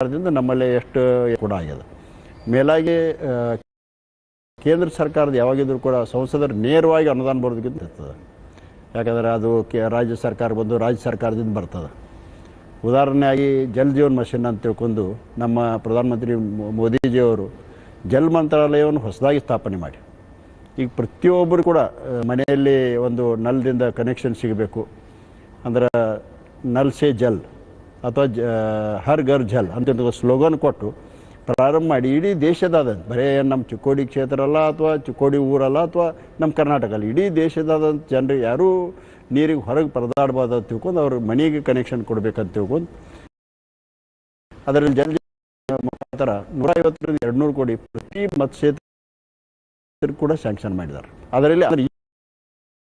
ಸರ್ಕಾರದಿಂದ ನಮ್ಮಲ್ಲಿ ಎಷ್ಟು ಕೂಡ ಆಗಿದೆ. ಮೇಲಾಗಿ ಕೇಂದ್ರ ಸರ್ಕಾರದ ಯಾವಾಗಿದ್ರೂ ಕೂಡ ಸಂಸದರು ನೇರವಾಗಿ ಅನುದಾನ ಬರೋದಕ್ಕಿಂತ ಇರ್ತದೆ ಯಾಕಂದರೆ ಅದು ಕೆ, ರಾಜ್ಯ ಸರ್ಕಾರ ಬಂದು ರಾಜ್ಯ ಸರ್ಕಾರದಿಂದ ಬರ್ತದೆ. ಉದಾಹರಣೆಯಾಗಿ ಜಲ್ ಜೀವನ್ ಮಷಿನ್ ಅಂತ ತಿಳ್ಕೊಂಡು ನಮ್ಮ ಪ್ರಧಾನಮಂತ್ರಿ ಮೋದಿಜಿಯವರು ಜಲ್ ಮಂತ್ರಾಲಯವನ್ನು ಹೊಸದಾಗಿ ಸ್ಥಾಪನೆ ಮಾಡಿ. ಈಗ ಪ್ರತಿಯೊಬ್ಬರು ಕೂಡ ಮನೆಯಲ್ಲಿ ಒಂದು ನಲ್ದಿಂದ ಕನೆಕ್ಷನ್ ಸಿಗಬೇಕು. ಅಂದ್ರೆ ನಲ್ ಸೇ ಜಲ್. ಅಥವಾ ಹರ್ ಘರ್ ಝಲ್ ಅಂತ ಸ್ಲೋಗನ್ ಕೊಟ್ಟು ಪ್ರಾರಂಭ ಮಾಡಿ ಇಡೀ ದೇಶದಾದಂತ ಬರೇ ನಮ್ಮ ಚಿಕ್ಕೋಡಿ ಕ್ಷೇತ್ರ ಅಲ್ಲ ಅಥವಾ ಚಿಕ್ಕೋಡಿ ಊರಲ್ಲ ಅಥವಾ ನಮ್ಮ ಕರ್ನಾಟಕ ಅಲ್ಲ, ಇಡೀ ದೇಶದಾದಂಥ ಜನರಿಗೆ ಯಾರೂ ನೀರಿಗೆ ಹೊರಗೆ ಪರದಾಡಬಾರ್ದು ಅಂತ ತಿಳ್ಕೊಂಡು ಅವ್ರ ಮನೆಗೆ ಕನೆಕ್ಷನ್ ಕೊಡ್ಬೇಕಂತ ತಿಳ್ಕೊಂಡು ಅದರಲ್ಲಿ ಜನ ಮುಖಾಂತರ ನೂರ ಐವತ್ತರಿಂದ ಎರಡು ನೂರು ಕೋಟಿ ಪ್ರತಿ ಮತಕ್ಷೇತ್ರ ಕೂಡ ಸ್ಯಾಂಕ್ಷನ್ ಮಾಡಿದ್ದಾರೆ. ಅದರಲ್ಲಿ ಅಂದ್ರೆ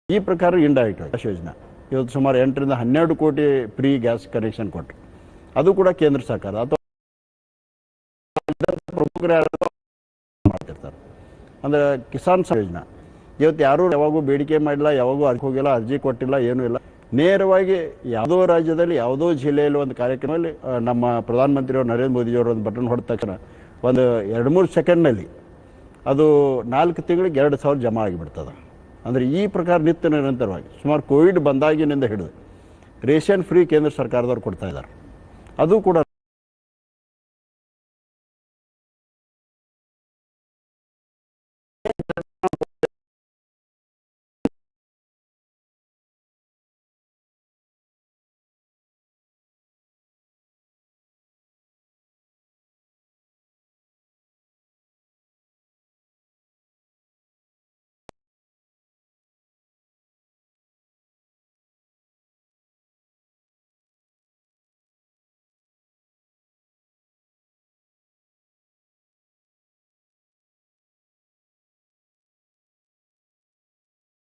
ಈ- ಪ್ರಕಾರ ಇಂಡೈರೆಕ್ಟ್ ಯೋಜನಾ. ಇವತ್ತು ಸುಮಾರು ಎಂಟರಿಂದ ಹನ್ನೆರಡು ಕೋಟಿ ಫ್ರೀ ಗ್ಯಾಸ್ ಕನೆಕ್ಷನ್ ಕೊಟ್ಟರು ಅದು ಕೂಡ ಕೇಂದ್ರ ಸರ್ಕಾರ. ಅಥವಾ ಪ್ರಮುಖರು ಮಾಡ್ತಿರ್ತಾರೆ. ಅಂದ್ರೆ ಕಿಸಾನ್ ಯೋಜನಾ. ಇವತ್ತು ಯಾರೂ ಯಾವಾಗೂ ಬೇಡಿಕೆ ಮಾಡಿಲ್ಲ, ಯಾವಾಗೂ ಅರ್ಜಿ ಹೋಗಿಲ್ಲ, ಅರ್ಜಿ ಕೊಟ್ಟಿಲ್ಲ, ಏನೂ ಇಲ್ಲ. ನೇರವಾಗಿ ಯಾವುದೋ ರಾಜ್ಯದಲ್ಲಿ, ಯಾವುದೋ ಜಿಲ್ಲೆಯಲ್ಲಿ ಒಂದು ಕಾರ್ಯಕ್ರಮದಲ್ಲಿ ನಮ್ಮ ಪ್ರಧಾನಮಂತ್ರಿಯವರು ನರೇಂದ್ರ ಮೋದಿಯವರು ಒಂದು ಬಟನ್ ಹೊಡೆದ ತಕ್ಷಣ ಒಂದು ಎರಡು ಮೂರು ಸೆಕೆಂಡ್ನಲ್ಲಿ ಅದು ನಾಲ್ಕು ತಿಂಗಳಿಗೆ ಎರಡು ಸಾವಿರ ಜಮಾ ಆಗಿಬಿಡ್ತದೆ. ಅಂದರೆ ಈ ಪ್ರಕಾರ ನಿತ್ಯ ನಿರಂತರವಾಗಿ, ಸುಮಾರು ಕೋವಿಡ್ ಬಂದಾಗಿನಿಂದ ಹಿಡಿದು ರೇಷನ್ ಫ್ರೀ ಕೇಂದ್ರ ಸರ್ಕಾರದವ್ರು ಕೊಡ್ತಾ ಇದ್ದಾರೆ. ಅದು ಕೂಡ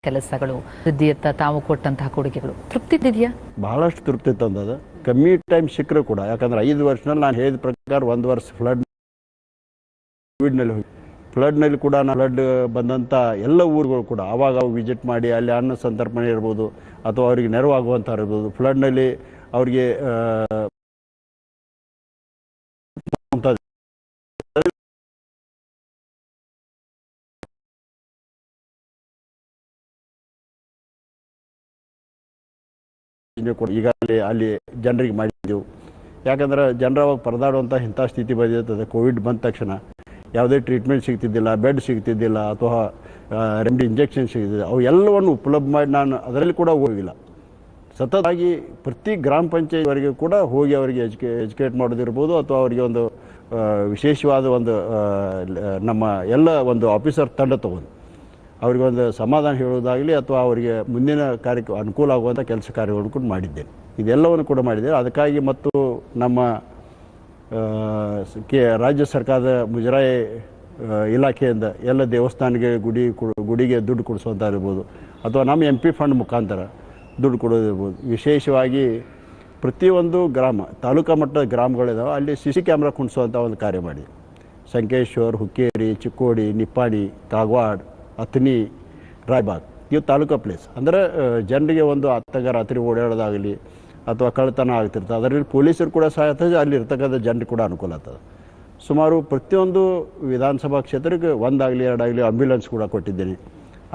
ಕೆಲಸಗಳು ವೃದ್ಧಿಯತ್ತ ತಾವು ಕೊಟ್ಟಂತಹ ಕೊಡುಗೆಗಳು. ತೃಪ್ತಿ ಇದೆಯಾ ಬಹಳಷ್ಟು ತೃಪ್ತಿ ತಂದದ. ಕಮ್ಮಿ ಟೈಮ್ ಸಿಕ್ಕರೂ ಕೂಡ, ಯಾಕಂದ್ರೆ ಐದು ವರ್ಷದಲ್ಲಿ ನಾನು ಹೇಳಿದ ಪ್ರಕಾರ ಒಂದು ವರ್ಷ ಫ್ಲಡ್ ಕೋವಿಡ್ನಲ್ಲಿ ಹೋಗಿ ಫ್ಲಡ್ನಲ್ಲಿ ಕೂಡ ನಾನು ಫ್ಲಡ್ ಬಂದಂಥ ಎಲ್ಲ ಊರುಗಳು ಕೂಡ, ಆವಾಗ ಅವು ವಿಸಿಟ್ ಮಾಡಿ ಅಲ್ಲಿ ಅನ್ನ ಸಂತರ್ಪಣೆ ಇರ್ಬೋದು, ಅಥವಾ ಅವರಿಗೆ ನೆರವಾಗುವಂಥ ಇರ್ಬೋದು. ಫ್ಲಡ್ನಲ್ಲಿ ಅವರಿಗೆ ಈಗಾಗಲೇ ಅಲ್ಲಿ ಜನರಿಗೆ ಮಾಡಿದ್ದೆವು ಯಾಕಂದ್ರೆ ಜನರ ಅವಾಗ ಪರದಾಡುವಂಥ ಇಂಥ ಸ್ಥಿತಿ ಬಂದಿರ್ತದೆ. ಕೋವಿಡ್ ಬಂದ ತಕ್ಷಣ ಯಾವುದೇ ಟ್ರೀಟ್ಮೆಂಟ್ ಸಿಗ್ತಿದ್ದಿಲ್ಲ, ಬೆಡ್ ಸಿಗ್ತಿದ್ದಿಲ್ಲ ಅಥವಾ ರೆಮಿಡಿ ಇಂಜೆಕ್ಷನ್ ಸಿಗ್ತಿದ್ದಿಲ್ಲ. ಅವು ಎಲ್ಲವನ್ನು ಉಪಲಬ್ಧ ಮಾಡಿ ನಾನು ಅದರಲ್ಲಿ ಕೂಡ ಹೋಗಿಲ್ಲ. ಸತತವಾಗಿ ಪ್ರತಿ ಗ್ರಾಮ ಪಂಚಾಯತ್ವರೆಗೆ ಕೂಡ ಹೋಗಿ ಅವರಿಗೆ ಎಜುಕೇ, ಎಜುಕೇಟ್ ಮಾಡೋದಿರ್ಬೋದು ಅಥವಾ ಅವರಿಗೆ ಒಂದು ವಿಶೇಷವಾದ ಒಂದು ನಮ್ಮ ಎಲ್ಲ ಒಂದು ಆಫೀಸರ್ ತಂಡ ತಗೊಂಡು. ಅವರಿಗೆ ಒಂದು ಸಮಾಧಾನ ಹೇಳೋದಾಗಲಿ ಅಥವಾ ಅವರಿಗೆ ಮುಂದಿನ ಕಾರ್ಯಕ್ಕೆ ಅನುಕೂಲ ಆಗುವಂಥ ಕೆಲಸ ಕಾರ್ಯಗಳನ್ನು ಕೂಡ ಮಾಡಿದ್ದೇನೆ. ಇದೆಲ್ಲವನ್ನು ಕೂಡ ಮಾಡಿದ್ದೇನೆ. ಅದಕ್ಕಾಗಿ ಮತ್ತು ನಮ್ಮ ಕೆ, ರಾಜ್ಯ ಸರ್ಕಾರದ ಮುಜರಾಯಿ ಇಲಾಖೆಯಿಂದ ಎಲ್ಲ ದೇವಸ್ಥಾನಕ್ಕೆ ಗುಡಿ ಗುಡಿಗೆ ದುಡ್ಡು ಕೊಡಿಸುವಂಥ ಇರ್ಬೋದು, ಅಥವಾ ನಮ್ಮ ಎಂ ಪಿ ಫಂಡ್ ಮುಖಾಂತರ ದುಡ್ಡು ಕೊಡೋದಿರ್ಬೋದು ವಿಶೇಷವಾಗಿ ಪ್ರತಿಯೊಂದು ಗ್ರಾಮ, ತಾಲೂಕಾ ಮಟ್ಟದ ಗ್ರಾಮಗಳಿದಾವೆ, ಅಲ್ಲಿ ಸಿ ಸಿ ಕ್ಯಾಮ್ರಾ ಕುಣಿಸುವಂಥ ಒಂದು ಕಾರ್ಯ ಮಾಡಿ ಸಂಕೇಶ್ವರ್, ಹುಕ್ಕೇರಿ, ಚಿಕ್ಕೋಡಿ ನಿಪ್ಪಾಣಿ ಕಾಗವಾಡ್ ಅಥಣಿ, ರಾಯ್ಬಾಗ್, ಇವು ತಾಲೂಕಾ ಪ್ಲೇಸ್ ಅಂದರೆ ಜನರಿಗೆ ಒಂದು ಅತ್ತಗ ರಾತ್ರಿ ಓಡಾಡೋದಾಗಲಿ ಅಥವಾ ಕಳ್ಳತನ ಆಗ್ತಿರ್ತದೆ. ಅದರಲ್ಲಿ ಪೊಲೀಸರು ಕೂಡ ಸಹಾಯ ಆಗ್ತದೆ, ಅಲ್ಲಿ ಇರ್ತಕ್ಕಂಥ ಜನರಿಗೆ ಕೂಡ ಅನುಕೂಲ ಆಗ್ತದೆ. ಸುಮಾರು ಪ್ರತಿಯೊಂದು ವಿಧಾನಸಭಾ ಕ್ಷೇತ್ರಕ್ಕೆ ಒಂದಾಗಲಿ, ಎರಡಾಗಲಿ ಆಂಬ್ಯುಲೆನ್ಸ್ ಕೂಡ ಕೊಟ್ಟಿದ್ದೀನಿ.